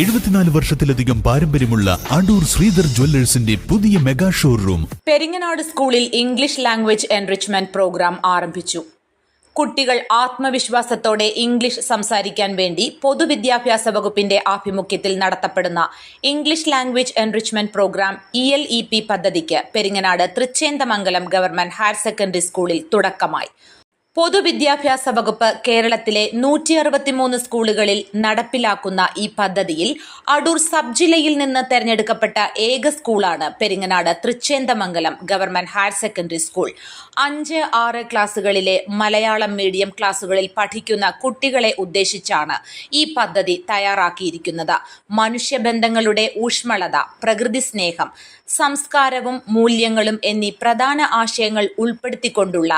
എഴുപത്തിനാല് വർഷത്തിലധികം പാരമ്പര്യമുള്ള അടൂർ ശ്രീധർ ജ്വല്ലേഴ്സിന്റെ പുതിയ മെഗാ ഷോറൂം. പെരിങ്ങനാട് സ്കൂളിൽ ഇംഗ്ലീഷ് ലാംഗ്വേജ് എൻറിച്ച്മെന്റ് പ്രോഗ്രാം ആരംഭിച്ചു. കുട്ടികൾ ആത്മവിശ്വാസത്തോടെ ഇംഗ്ലീഷ് സംസാരിക്കാൻ വേണ്ടി പൊതുവിദ്യാഭ്യാസ വകുപ്പിന്റെ ആഭിമുഖ്യത്തിൽ നടത്തപ്പെടുന്ന English language enrichment programme E L E P പദ്ധതിക്ക് Peringanad Thrichenthamangalam government higher secondary സ്കൂളിൽ തുടക്കമായി. പൊതുവിദ്യാഭ്യാസ വകുപ്പ് കേരളത്തിലെ നൂറ്റി അറുപത്തിമൂന്ന് സ്കൂളുകളിൽ നടപ്പിലാക്കുന്ന ഈ പദ്ധതിയിൽ അടൂർ സബ് ജില്ലയിൽ നിന്ന് തെരഞ്ഞെടുക്കപ്പെട്ട ഏക സ്കൂളാണ് Peringanad Thrichenthamangalam government higher secondary school. അഞ്ച് ആറ് ക്ലാസുകളിലെ മലയാളം മീഡിയം ക്ലാസുകളിൽ പഠിക്കുന്ന കുട്ടികളെ ഉദ്ദേശിച്ചാണ് ഈ പദ്ധതി തയ്യാറാക്കിയിരിക്കുന്നത്. മനുഷ്യബന്ധങ്ങളുടെ ഊഷ്മളത പ്രകൃതി സ്നേഹം സംസ്കാരവും മൂല്യങ്ങളും എന്നീ പ്രധാന ആശയങ്ങൾ ഉൾപ്പെടുത്തിക്കൊണ്ടുള്ള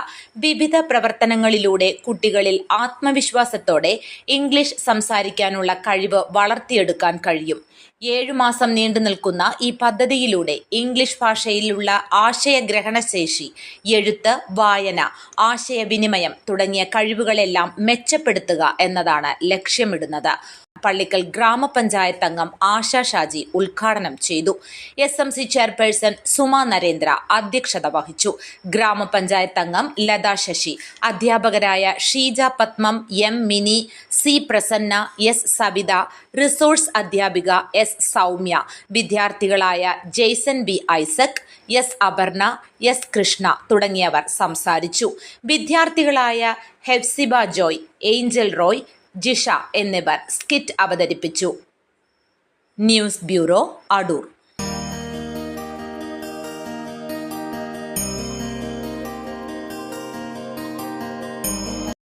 വിവിധ പ്രവർത്തനങ്ങളിലൂടെ കുട്ടികളിൽ ആത്മവിശ്വാസത്തോടെ ഇംഗ്ലീഷ് സംസാരിക്കാനുള്ള കഴിവ് വളർത്തിയെടുക്കാൻ കഴിയും. ഏഴുമാസം നീണ്ടു നിൽക്കുന്ന ഈ പദ്ധതിയിലൂടെ ഇംഗ്ലീഷ് ഭാഷയിലുള്ള ആശയഗ്രഹണശേഷി എഴുത്ത് വായന ആശയവിനിമയം തുടങ്ങിയ കഴിവുകളെല്ലാം മെച്ചപ്പെടുത്തുക എന്നതാണ് ലക്ഷ്യമിടുന്നത്. പള്ളിക്കൽ ഗ്രാമപഞ്ചായത്ത് അംഗം ആശ ഷാജി ഉദ്ഘാടനം ചെയ്തു. S M C chairperson Suma Narendra അധ്യക്ഷത വഹിച്ചു. ഗ്രാമപഞ്ചായത്ത് അംഗം ലത ശശി അധ്യാപകരായ Sheeja Padmam M Mini C Prasanna S Savitha resource അധ്യാപിക S Soumya വിദ്യാർത്ഥികളായ Jaison B Isaac S Aparna S Krishna തുടങ്ങിയവർ സംസാരിച്ചു. വിദ്യാർത്ഥികളായ Hephzibah Joy Angel Roy Jisha എന്നിവർ സ്കിറ്റ് അവതരിപ്പിച്ചു. News bureau Adoor.